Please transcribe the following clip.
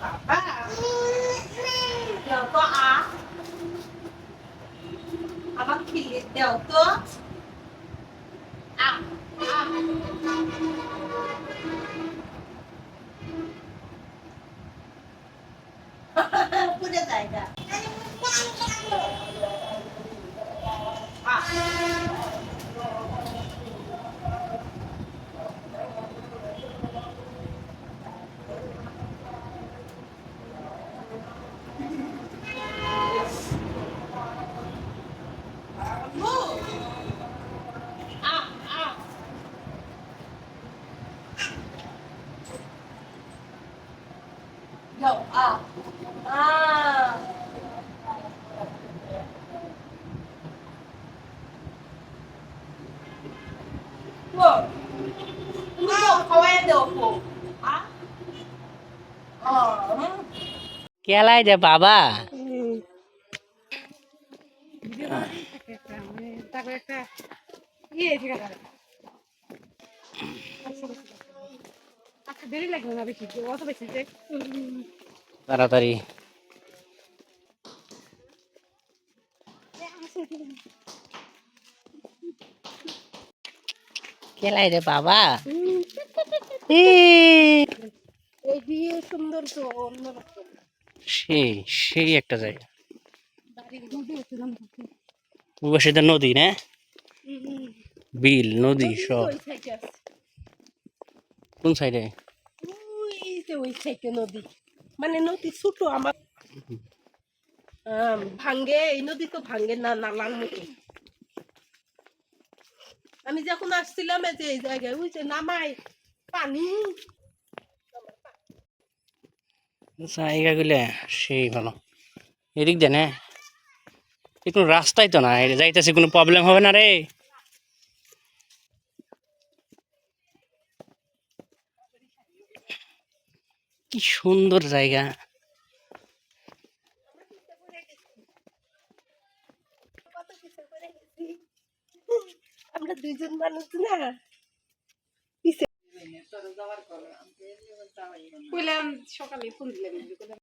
বাবা দাও তো আ আমার খিলে দাও তো আ কেলাই দে বাবা। আচ্ছা দেরি লাগবে না বেশি অত বেশি যে তাড়াতাড়ি। কেলাই রে বাবা। সেই সেই একটা জায়গা। সেটা নদী না? বিল নদী সব। কোন সাইডে? ওই ওই সাইডে নদী। মানে নদী ছোট আমার। ভাঙ্গে, এই নদী তো ভাঙ্গে না নালার মতো আমি যখন আসছিলাম এই যে, এই জায়গায়, ওই যে নামাই, পানি। জায়গাগুলো সেই ভালো। এদিক দে না এ কোনো রাস্তাই তো না যাইতেছে, কোনো প্রবলেম হবে না রে। কি সুন্দর জায়গা। আমরা দুইজন মানুষ না। সকালে ফোন দিলাম।